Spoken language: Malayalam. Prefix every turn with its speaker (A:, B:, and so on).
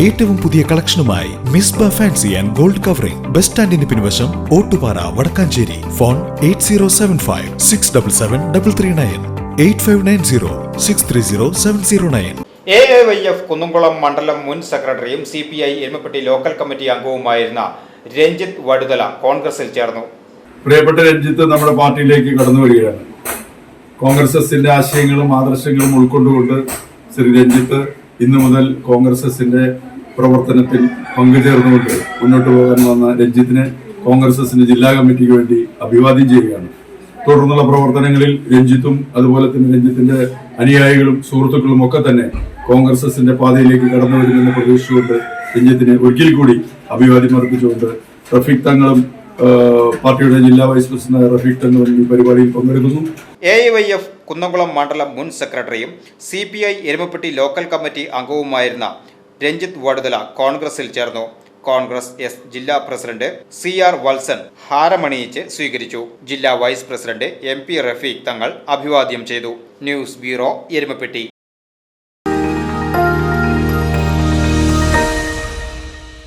A: ഏറ്റവും പുതിയ കളക്ഷനുമായി Misba fancy and gold covering. Bus സ്റ്റാൻഡിന് പിൻവശം Ottupara Vadakkanchery. Phone eight zero seven five six double seven double three nine. Eight five nine zero six three zero seven zero nine.
B: A A Y F Kunnamkulam മണ്ഡലം മുൻ സെക്രട്ടറിയും C P I Erumapetty local committee അംഗവുമായിരുന്ന Ranjith Vaduthala കോൺഗ്രസിൽ ചേർന്നു.
C: പ്രിയപ്പെട്ട രഞ്ജിത്ത് നമ്മുടെ പാർട്ടിയിലേക്ക് കടന്നു വരികയാണ്. കോൺഗ്രസ് എസിന്റെ ആശയങ്ങളും ആദർശങ്ങളും ഉൾക്കൊണ്ടുകൊണ്ട് ശ്രീ രഞ്ജിത്ത് ഇന്നു മുതൽ കോൺഗ്രസ് എസിന്റെ പ്രവർത്തനത്തിൽ പങ്കുചേർന്നുകൊണ്ട് മുന്നോട്ട് പോകാൻ വന്ന രഞ്ജിത്തിനെ കോൺഗ്രസ് എസിന്റെ ജില്ലാ കമ്മിറ്റിക്ക് വേണ്ടി അഭിവാദ്യം ചെയ്യുകയാണ്. തുടർന്നുള്ള പ്രവർത്തനങ്ങളിൽ രഞ്ജിത്തും അതുപോലെ തന്നെ രഞ്ജിത്തിന്റെ അനുയായികളും സുഹൃത്തുക്കളും ഒക്കെ തന്നെ കോൺഗ്രസ് എസിന്റെ പാതയിലേക്ക് കടന്നു വരുമെന്ന് പ്രതീക്ഷിച്ചുകൊണ്ട് രഞ്ജിത്തിനെ ഒരിക്കൽ കൂടി അഭിവാദ്യം അർപ്പിച്ചുകൊണ്ട് റഫീഖ് തങ്ങളും പാർട്ടിയുടെ ജില്ലാ വൈസ് പ്രസിഡന്റ് റഫീഖ് തങ്ങൾ ഈ പരിപാടിയിൽ പങ്കെടുക്കുന്നു.
B: എ വൈ എഫ് കുന്നംകുളം മണ്ഡലം മുൻ സെക്രട്ടറിയും C P I Erumapetty local committee അംഗവുമായിരുന്ന Ranjith Vaduthala കോൺഗ്രസിൽ ചേർന്നു. കോൺഗ്രസ് എസ് ജില്ലാ പ്രസിഡന്റ് സി ആർ വത്സൻ ഹാരമണിയിച്ച് സ്വീകരിച്ചു. ജില്ലാ vice president M P Rafeeq Thangal അഭിവാദ്യം ചെയ്തു. News bureau Erumapetty.